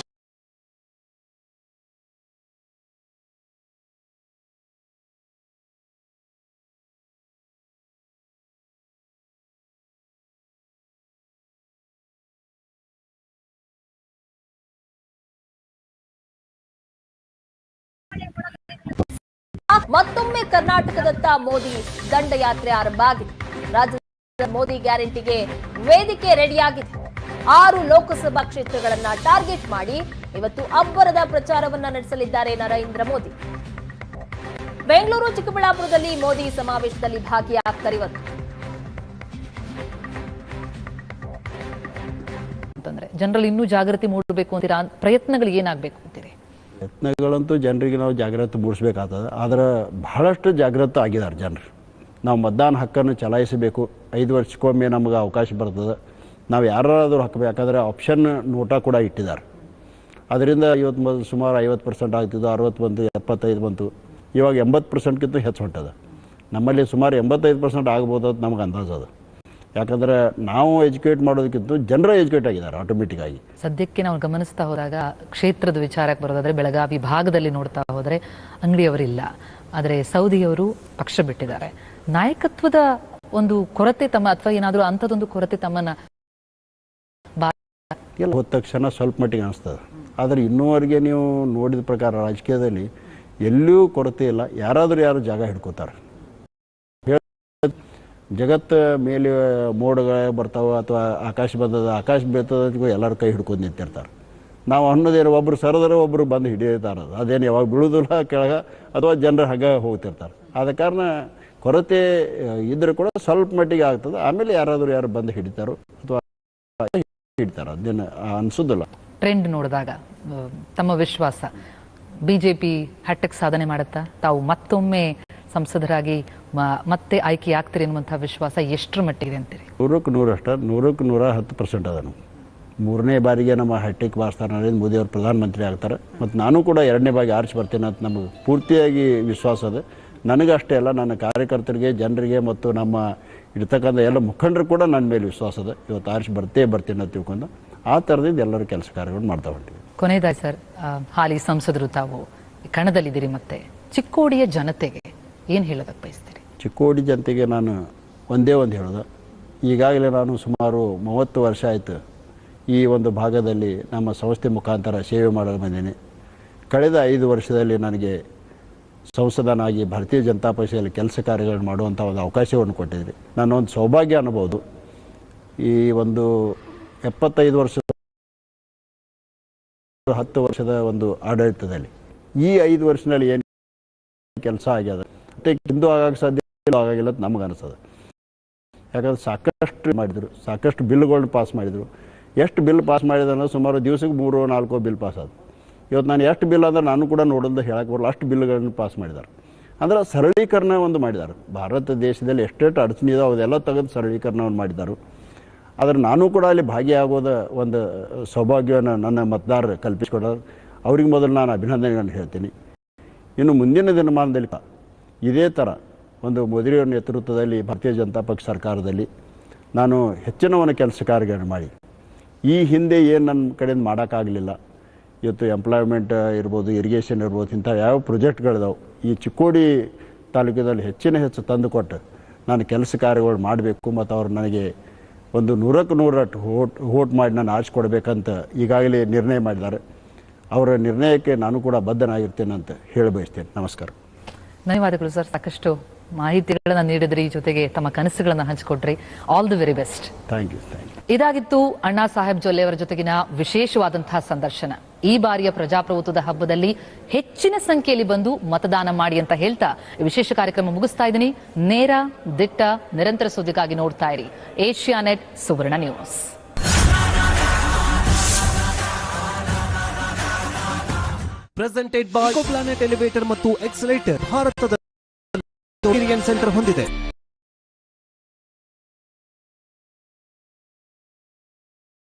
ಮತ್ತೊಮ್ಮೆ ಕರ್ನಾಟಕದತ್ತ ಮೋದಿ ದಂಡಯಾತ್ರೆ ಆರಂಭ ಆಗಿದೆ. ಮೋದಿ ಗ್ಯಾರಂಟಿಗೆ ವೇದಿಕೆ ರೆಡಿಯಾಗಿತ್ತು. ಆರು ಲೋಕಸಭಾ ಕ್ಷೇತ್ರಗಳನ್ನ ಟಾರ್ಗೆಟ್ ಮಾಡಿ ಇವತ್ತು ಅಬ್ಬರದ ಪ್ರಚಾರವನ್ನ ನಡೆಸಲಿದ್ದಾರೆ ನರೇಂದ್ರ ಮೋದಿ. ಬೆಂಗಳೂರು ಚಿಕ್ಕಬಳ್ಳಾಪುರದಲ್ಲಿ ಮೋದಿ ಸಮಾವೇಶದಲ್ಲಿ ಭಾಗಿಯಾಗ್ತಾರೆ ಇವತ್ತು. ಅಂತಂದ್ರೆ ಜನರಲ್ಲಿ ಇನ್ನೂ ಜಾಗೃತಿ ಮೂಡಬೇಕು ಅಂತೀರಾ? ಪ್ರಯತ್ನಗಳು ಏನಾಗಬೇಕು ಅಂತೀರಿ? ಪ್ರಯತ್ನಗಳಂತೂ ಜನರಿಗೆ ನಾವು ಜಾಗೃತಿ ಮೂಡಿಸ್ಬೇಕಾಗ್ತದೆ. ಆದರೆ ಬಹಳಷ್ಟು ಜಾಗೃತ ಆಗಿದ್ದಾರೆ ಜನರು. ನಾವು ಮತದಾನ ಹಕ್ಕನ್ನು ಚಲಾಯಿಸಬೇಕು. ಐದು ವರ್ಷಕ್ಕೊಮ್ಮೆ ನಮಗೆ ಅವಕಾಶ ಬರ್ತದೆ. ನಾವು ಯಾರಾದರೂ ಹಾಕಬೇಕಾದ್ರೆ ಆಪ್ಷನ್ ನೋಟ ಕೂಡ ಇಟ್ಟಿದ್ದಾರೆ. ಅದರಿಂದ ಇವತ್ತು ಮೊದಲು ಸುಮಾರು ಐವತ್ತು ಪರ್ಸೆಂಟ್ ಆಗ್ತಿದ್ದು ಅರವತ್ತು ಬಂತು, ಎಪ್ಪತ್ತೈದು ಬಂತು. ಇವಾಗ ಎಂಬತ್ತು ಪರ್ಸೆಂಟ್ಗಿಂತ ಹೆಚ್ಚು ಹೊಂಟದ. ನಮ್ಮಲ್ಲಿ ಸುಮಾರು ಎಂಬತ್ತೈದು ಪರ್ಸೆಂಟ್ ಆಗ್ಬೋದು ಅಂತ ನಮ್ಗೆ ಅಂದಾಜು ಅದು. ಯಾಕಂದರೆ ನಾವು ಎಜುಕೇಟ್ ಮಾಡೋದಕ್ಕಿಂತ ಜನರ ಎಜುಕೇಟ್ ಆಗಿದ್ದಾರೆ ಆಟೋಮೆಟಿಕ್ ಆಗಿ. ಸದ್ಯಕ್ಕೆ ನಾವು ಗಮನಿಸ್ತಾ ಹೋದಾಗ ಕ್ಷೇತ್ರದ ವಿಚಾರಕ್ಕೆ ಬರೋದಾದರೆ ಬೆಳಗಾವಿ ಭಾಗದಲ್ಲಿ ನೋಡ್ತಾ ಹೋದರೆ ಅಂಗಡಿಯವರಿಲ್ಲ. ಆದರೆ ಸೌದಿಯವರು ಪಕ್ಷ ಬಿಟ್ಟಿದ್ದಾರೆ. ನಾಯಕತ್ವದ ಒಂದು ಕೊರತೆ ತಮ್ಮ ಅಥವಾ ಏನಾದರೂ ಅಂಥದ್ದೊಂದು ಕೊರತೆ ತಮ್ಮನ್ನ ಎಲ್ಲ ಹೋದ ತಕ್ಷಣ ಸ್ವಲ್ಪ ಮಟ್ಟಿಗೆ ಅನಿಸ್ತದೆ. ಆದರೆ ಇನ್ನೂವರೆಗೆ ನೀವು ನೋಡಿದ ಪ್ರಕಾರ ರಾಜಕೀಯದಲ್ಲಿ ಎಲ್ಲಿಯೂ ಕೊರತೆ ಇಲ್ಲ. ಯಾರಾದರೂ ಯಾರು ಜಾಗ ಹಿಡ್ಕೋತಾರೆ. ಜಗತ್ತ ಮೇಲೆ ಮೋಡಗಳು ಬರ್ತಾವೆ ಅಥವಾ ಆಕಾಶ ಬಂದದ ಆಕಾಶ ಬೀಳ್ತದ ಎಲ್ಲರ ಕೈ ಹಿಡ್ಕೊಂಡು ನಿಂತಿರ್ತಾರೆ. ನಾವು ಅನ್ನೋದೇನು ಒಬ್ಬರು ಸರದರೆ ಒಬ್ಬರು ಬಂದು ಹಿಡಿಯುತ್ತಾರೆ ಅದು ಅದೇನು ಯಾವಾಗ ಬೀಳೋದಿಲ್ಲ ಕೆಳಗೆ ಅಥವಾ ಜನರು ಹಾಗೆ ಹೋಗ್ತಿರ್ತಾರೆ. ಆದ ಕಾರಣ ಕೊರತೆ ಇದ್ರೆ ಕೂಡ ಸ್ವಲ್ಪ ಮಟ್ಟಿಗೆ ಆಗ್ತದೆ. ಆಮೇಲೆ ಯಾರಾದರೂ ಯಾರು ಬಂದು ಹಿಡಿತಾರೋ ಅಥವಾ ಹಿಡ್ತಾರ ಅದೇನು ಅನ್ಸುದಿಲ್ಲ. ಟ್ರೆಂಡ್ ನೋಡಿದಾಗ ತಮ್ಮ ವಿಶ್ವಾಸ. ಬಿಜೆಪಿ ಹಟ್ಟಕ್ಕೆ ಸಾಧನೆ ಮಾಡುತ್ತಾ? ತಾವು ಮತ್ತೊಮ್ಮೆ ಸಂಸದರಾಗಿ ಮತ್ತೆ ಆಯ್ಕೆ ಆಗ್ತೀರಿ ಅನ್ನುವಂಥ ವಿಶ್ವಾಸ ಎಷ್ಟರ ಮಟ್ಟಿಗೆ ಅಂತೀರಿ? ನೂರಕ್ಕೆ ನೂರಷ್ಟ ನೂರಕ್ಕೆ ನೂರ ಹತ್ತು ಪರ್ಸೆಂಟ್ ಅದ ನಾವು ಮೂರನೇ ಬಾರಿಗೆ ನಮ್ಮ ಹೈಟೆಕ್ ಮಾಸ್ತಾರ ನರೇಂದ್ರ ಮೋದಿ ಅವರು ಪ್ರಧಾನಮಂತ್ರಿ ಆಗ್ತಾರೆ. ಮತ್ತು ನಾನು ಕೂಡ ಎರಡನೇ ಬಾರಿ ಆರಿಸಿ ಬರ್ತೀನಿ ಅಂತ ನಮಗೆ ಪೂರ್ತಿಯಾಗಿ ವಿಶ್ವಾಸ ಇದೆ ನನಗಷ್ಟೇ ಅಲ್ಲ ನನ್ನ ಕಾರ್ಯಕರ್ತರಿಗೆ ಜನರಿಗೆ ಮತ್ತು ನಮ್ಮ ಇರ್ತಕ್ಕಂಥ ಎಲ್ಲ ಮುಖಂಡರು ಕೂಡ ನನ್ನ ಮೇಲೆ ವಿಶ್ವಾಸದ ಇವತ್ತು ಆರಿಸಿ ಬರ್ತೇ ಬರ್ತೀನಿ ಅಂತ ತಿಳ್ಕೊಂಡು ಆ ಥರದಿಂದ ಎಲ್ಲರೂ ಕೆಲಸ ಕಾರ್ಯಗಳು ಮಾಡ್ತಾ ಹೊಂಟಿವಿ. ಕೊನೆಯದಾಗಿ ಸರ್ ಹಾಲಿ ಸಂಸದರು ತಾವು ಕಣದಲ್ಲಿದ್ದೀರಿ ಮತ್ತೆ ಚಿಕ್ಕೋಡಿಯ ಜನತೆಗೆ ಏನು ಹೇಳೋದಕ್ಕೆ ಬಯಸ್ತೀರಿ? ಚಿಕ್ಕೋಡಿ ಜನತೆಗೆ ನಾನು ಒಂದೇ ಒಂದು ಹೇಳೋದು. ಈಗಾಗಲೇ ನಾನು ಸುಮಾರು ಮೂವತ್ತು ವರ್ಷ ಆಯಿತು ಈ ಒಂದು ಭಾಗದಲ್ಲಿ ನಮ್ಮ ಸಂಸ್ಥೆ ಮುಖಾಂತರ ಸೇವೆ ಮಾಡಲು ಬಂದೀನಿ. ಕಳೆದ ಐದು ವರ್ಷದಲ್ಲಿ ನನಗೆ ಸಂಸದನಾಗಿ ಭಾರತೀಯ ಜನತಾ ಪಕ್ಷದಲ್ಲಿ ಕೆಲಸ ಕಾರ್ಯಗಳನ್ನು ಮಾಡುವಂಥ ಒಂದು ಅವಕಾಶವನ್ನು ಕೊಟ್ಟಿದ್ರಿ. ನಾನು ಒಂದು ಸೌಭಾಗ್ಯ ಅನ್ಬೋದು. ಈ ಒಂದು ಎಪ್ಪತ್ತೈದು ವರ್ಷದ ಹತ್ತು ವರ್ಷದ ಒಂದು ಆಡಳಿತದಲ್ಲಿ ಈ ಐದು ವರ್ಷದಲ್ಲಿ ಏನು ಕೆಲಸ ಆಗ್ಯದ? ಮತ್ತೆ ಹಿಂದೂ ಆಗಕ್ಕೆ ಸಾಧ್ಯ ಆಗಿಲ್ಲ ಅಂತ ನಮ್ಗೆ ಅನಿಸ್ತದೆ ಯಾಕಂದ್ರೆ ಸಾಕಷ್ಟು ಮಾಡಿದರು. ಸಾಕಷ್ಟು ಬಿಲ್ಗಳನ್ನ ಪಾಸ್ ಮಾಡಿದರು. ಎಷ್ಟು ಬಿಲ್ ಪಾಸ್ ಮಾಡಿದ ಸುಮಾರು ದಿವಸಕ್ಕೆ ಮೂರು ನಾಲ್ಕು ಬಿಲ್ ಪಾಸ್ ಆದ ಇವತ್ತು ನಾನು ಎಷ್ಟು ಬಿಲ್ ಅಂದ್ರೆ ನಾನು ಕೂಡ ನೋಡೋದು ಹೇಳಕ್ಕೆ ಬರಲ್ಲ. ಅಷ್ಟು ಬಿಲ್ಗಳನ್ನು ಪಾಸ್ ಮಾಡಿದ್ದಾರೆ. ಅಂದ್ರೆ ಸರಳೀಕರಣ ಒಂದು ಮಾಡಿದ್ದಾರೆ. ಭಾರತ ದೇಶದಲ್ಲಿ ಎಷ್ಟೆಷ್ಟು ಅಡಚಣೆ ಇದಾವೆ, ಅದೆಲ್ಲ ತೆಗೆದು ಸರಳೀಕರಣವನ್ನು ಮಾಡಿದ್ದಾರೆ. ಆದರೆ ನಾನು ಕೂಡ ಅಲ್ಲಿ ಭಾಗಿಯಾಗೋದ ಒಂದು ಸೌಭಾಗ್ಯವನ್ನು ನನ್ನ ಮತದಾರರು ಕಲ್ಪಿಸಿಕೊಡೋರು ಅವ್ರಿಗೆ ಮೊದಲು ನಾನು ಅಭಿನಂದನೆಗಳನ್ನು ಹೇಳ್ತೀನಿ. ಇನ್ನು ಮುಂದಿನ ದಿನಮಾನದಲ್ಲಿ ಇದೇ ಥರ ಒಂದು ಮೋದಿಯವರ ನೇತೃತ್ವದಲ್ಲಿ ಭಾರತೀಯ ಜನತಾ ಪಕ್ಷ ಸರ್ಕಾರದಲ್ಲಿ ನಾನು ಹೆಚ್ಚಿನ ಒಂದು ಕೆಲಸ ಕಾರ್ಯಗಳನ್ನು ಮಾಡಿ. ಈ ಹಿಂದೆ ಏನು ನನ್ನ ಕಡೆಯಿಂದ ಮಾಡೋಕ್ಕಾಗಲಿಲ್ಲ. ಇವತ್ತು ಎಂಪ್ಲಾಯ್ಮೆಂಟ್ ಇರ್ಬೋದು ಇರಿಗೇಷನ್ ಇರ್ಬೋದು ಇಂಥ ಯಾವ ಪ್ರಾಜೆಕ್ಟ್ಗಳಿದಾವೆ ಈ ಚಿಕ್ಕೋಡಿ ತಾಲೂಕಿನಲ್ಲಿ ಹೆಚ್ಚಿನ ಹೆಚ್ಚು ತಂದು ಕೊಟ್ಟು ನಾನು ಕೆಲಸ ಕಾರ್ಯಗಳು ಮಾಡಬೇಕು ಮತ್ತು ಅವ್ರು ನನಗೆ ಒಂದು ನೂರಕ್ಕೆ ನೂರಟ್ಟು ಹೋಟ್ ಹೋಟ್ ಮಾಡಿ ನಾನು ಆರಿಸ್ಕೊಡ್ಬೇಕಂತ ಈಗಾಗಲೇ ನಿರ್ಣಯ ಮಾಡಿದ್ದಾರೆ. ಅವರ ನಿರ್ಣಯಕ್ಕೆ ನಾನು ಕೂಡ ಬದ್ಧನಾಗಿರ್ತೇನೆ ಅಂತ ಹೇಳಿ ಬಯಸ್ತೇನೆ. ನಮಸ್ಕಾರ. ಧನ್ಯವಾದಗಳು ಸರ್. ಸಾಕಷ್ಟು ಮಾಹಿತಿಗಳನ್ನು ನೀಡಿದ್ರಿ. ಜೊತೆಗೆ ತಮ್ಮ ಕನಸುಗಳನ್ನು ಹಂಚಿಕೊಟ್ರಿ. All the very best thank you thank you ಇದಾಗಿತ್ತು ಅಣ್ಣಾ ಸಾಹೇಬ್ ಜೊಲ್ಲೆ ಅವರ ಜೊತೆಗಿನ ವಿಶೇಷವಾದಂತಹ ಸಂದರ್ಶನ. ಈ ಬಾರಿಯ ಪ್ರಜಾಪ್ರಭುತ್ವದ ಹಬ್ಬದಲ್ಲಿ ಹೆಚ್ಚಿನ ಸಂಖ್ಯೆಯಲ್ಲಿ ಬಂದು ಮತದಾನ ಮಾಡಿ ಅಂತ ಹೇಳ್ತಾ ವಿಶೇಷ ಕಾರ್ಯಕ್ರಮ ಮುಗಿಸ್ತಾ ಇದ್ದೀನಿ. ನೇರ, ದಿಟ್ಟ, ನಿರಂತರ ಸುದ್ದಿಗಾಗಿ ನೋಡ್ತಾ ಇರಿ. Asianet, Suvarna news. Presented by planet elevator ಮತ್ತು ಎಕ್ಸಲೇಟರ್ ಭಾರತದ ಸೆಂಟರ್ ಹೊಂದಿದೆ.